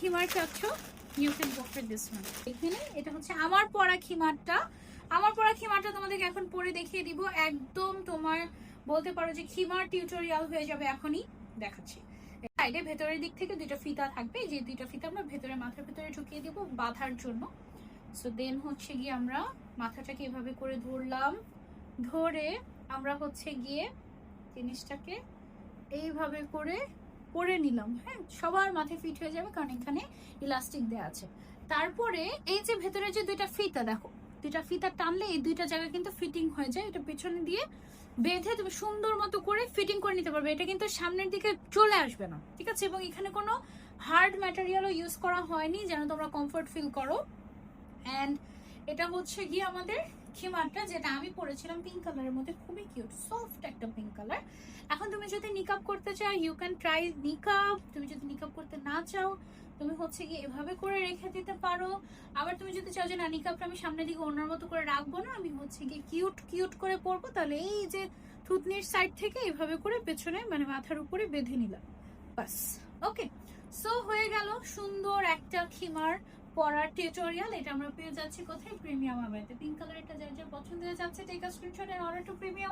খিমার চাচ্ছ? You can go for this one এখানে এটা হচ্ছে আমার পরা খিমারটা। আমার পরা খিমারটা তোমাদেরকে এখন পরে দেখিয়ে দিব। একদম তোমার বলতে পারো যে খিমার টিউটোরিয়াল হয়ে যাবে এখনই। দেখাচ্ছি। সাইডে ভেতরের দিক থেকে দুটো ফিতা থাকবে। যে দুটো ফিতা আমরা ভেতরে, মাথার ভেতরে ঢুকিয়ে দিব বাঁধার জন্য। সো দেন হচ্ছে গিয়ে আমরা মাথাটাকে এভাবে করে ধরলাম। ধরে আমরা হচ্ছে গিয়ে জিনিসটাকে এইভাবে করে পরে নিলাম হ্যাঁ? সবার মাথায় ফিট হয়ে যাবে কারণ এখানে ইলাস্টিক দেওয়া আছে। তারপরে এই যে ভেতরে যে দুইটা ফিতা, দেখো, দুইটা ফিতা টানলে এই দুইটা জায়গা কিন্তু ফিটিং হয়ে যায়। এটা পেছনে দিয়ে বেঁধে তুমি সুন্দর মতো করে ফিটিং করে নিতে পারবে। এটা কিন্তু সামনের দিকে চলে আসবে না, ঠিক আছে? এবং এখানে কোনো হার্ড ম্যাটেরিয়ালও ইউজ করা হয়নি, যেন তোমরা কমফোর্ট ফিল করো। অ্যান্ড এটা হচ্ছে গিয়ে আমাদের খিমারটা যেটা আমি পরেছিলাম পিঙ্ক কালারের মধ্যে, খুবই কিউট সফট একটা পিঙ্ক কালার এখন তুমি যদি নিকাপ করতে চাও ইউ ক্যান ট্রাই নিকাপ তুমি যদি নিকাপ করতে না চাও, তুমি হচ্ছে গিয়ে এভাবে করে রেখে দিতে পারো। আবার তুমি যদি চাও যে, না নিকাপটা আমি সামনের দিকে ওনার মতো করে রাখব না, আমি হচ্ছে গিয়ে কিউট কিউট করে পরবো, তাহলে এই যে থুতনির সাইড থেকে এভাবে করে পেছনে মানে মাথার উপরে বেঁধে নিলাম। বাস ওকে সো হয়ে গেল সুন্দর একটা খিমার। পড়ার টিউটোরিয়াল এটা আমরা পেয়ে যাচ্ছি কোথায়? প্রিমিয়াম আবাইতে পিঙ্ক কালার এটা যার পছন্দ হয়ে যাচ্ছে take screenshot and order to premium